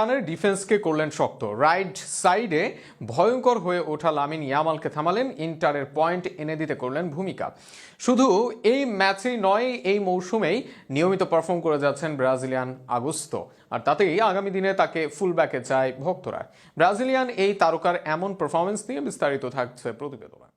মিলানের ডিফেন্সকে করলেন শক্ত। রাইট সাইডে ভয়ঙ্কর হয়ে ওঠা লামিন ইয়ামালকে থামালেন, ইন্টারের পয়েন্ট এনে দিতে করলেন ভূমিকা। শুধু এই ম্যাচেই নয়, এই মৌসুমেই নিয়মিত পারফর্ম করে যাচ্ছেন ব্রাজিলিয়ান আগস্তো। আর তাতেই আগামী দিনে তাকে ফুল ব্যাকে চায় ভক্তরা। ব্রাজিলিয়ান এই তারকার এমন পারফরমেন্স নিয়ে বিস্তারিত থাকছে প্রতিবেদনে।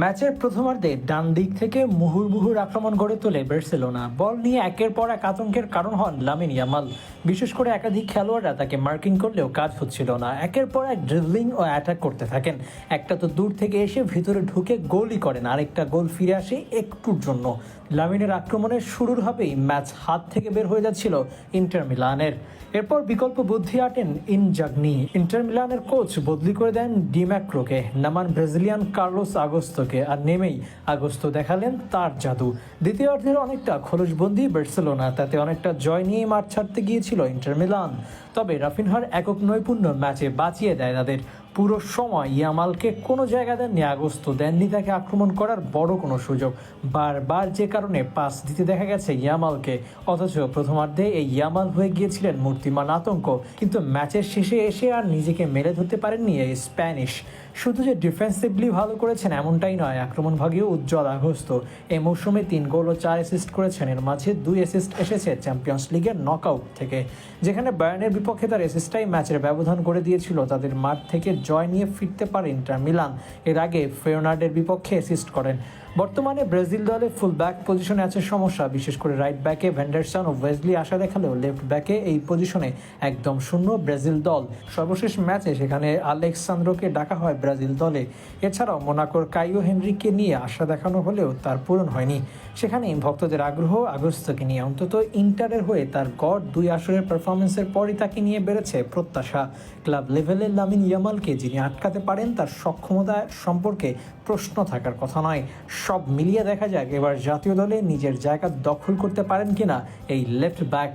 ম্যাচের প্রথমার্ধে ডান দিক থেকে মুহুর্মুহুর আক্রমণ গড়ে তোলে বার্সেলোনা। বল নিয়ে একের পর এক আতঙ্কের কারণ হন লামিন ইয়ামাল। বিশেষ করে একাধিক খেলোয়াড়রা তাকে মার্কিং করলেও কাজ হচ্ছিল না। একের পর এক ড্রিবলিং ও অ্যাটাক করতে থাকেন। একটা তো দূর থেকে এসে ভিতরে ঢুকে গোলই করেন, আরেকটা গোল ফিরে আসে একটুর জন্য। লামিনের আক্রমণের শুরুর হবেই ম্যাচ হাত থেকে বের হয়ে যাচ্ছিল ইন্টার মিলানের। এরপর বিকল্প বুদ্ধি আটেন ইনজাগনি। ইন্টার মিলানের কোচ বদলি করে দেন ডিম্যাক্রোকে। নামান ব্রাজিলিয়ান কার্লোস আগস্তকে আর নেমেই আগস্ত দেখালেন তার জাদু। দ্বিতীয়ার্ধের অনেকটা খোলসবন্দি বার্সেলোনা, তাতে অনেকটা জয় নিয়ে মাঠ ছাড়তে গিয়েছিল ইন্টার মিলান। তবে রাফিনহার একক নৈপুণ্য ম্যাচে বাঁচিয়ে দেয় তাদের পুরো সময় ইয়ামালকে কোনো জায়গা দেননি। আগস্ত দেননি তাকে আক্রমণ করার বড় কোনো সুযোগ। বারবার যে কারণে পাস দিতে দেখা গেছে ইয়ামালকে। অথচ প্রথমার্ধে এই ইয়ামাল হয়ে গিয়েছিলেন মূর্তিমান আতঙ্ক। কিন্তু ম্যাচের শেষে এসে আর নিজেকে মেলে ধরতে পারেননি এই স্প্যানিশ। শুধু যে ডিফেন্সিভলি ভালো করেছেন এমনটাই নয়, আক্রমণ ভাগেও উজ্জ্বল আগস্ত। এই মৌসুমে তিন গোল ও চার অ্যাসিস্ট করেছেন। এর মাঝে দুই অ্যাসিস্ট এসেছে চ্যাম্পিয়ন্স লিগের নকআউট থেকে। যেখানে বায়ার্নের বিপক্ষে তার অ্যাসিস্টটাই ম্যাচের ব্যবধান করে দিয়েছিল। তাদের মাঠ থেকে জয় নিয়ে ফিরতে পারে ইন্টার মিলান। এর আগে ফেরোনার্ডের বিপক্ষে অ্যাসিস্ট করেন। বর্তমানে ব্রাজিল দলে ফুল ব্যাক পজিশনে আছে সমস্যা, বিশেষ করে রাইট ব্যাকে ভেন্ডারসন ও ওয়েজলি আশা দেখালেও লেফট ব্যাকে এই পজিশনে একদম শূন্য ব্রাজিল দল। সর্বশেষ ম্যাচে সেখানে আলেক্সান্দ্রোকে ডাকা হয় ব্রাজিল দলে। এছাড়াও মোনাকোর কাইও হেনরিকে নিয়ে আশা দেখানো হলেও তার পূরণ হয়নি। সেখানে ভক্তদের আগ্রহ আগস্তকে নিয়ে, অন্তত ইন্টারের হয়ে তার গড় দুই আসরের পারফরমেন্সের পরই তাকে নিয়ে বেড়েছে প্রত্যাশা। ক্লাব লেভেলে লামিন ইয়ামালকে যিনি আটকাতে পারেন, তার সক্ষমতা সম্পর্কে প্রশ্ন থাকার কথা নয়। সব মিলিয়ে দেখা যাক এবার জাতীয় দলে নিজের জায়গা দখল করতে পারেন কিনা এই লেফট ব্যাক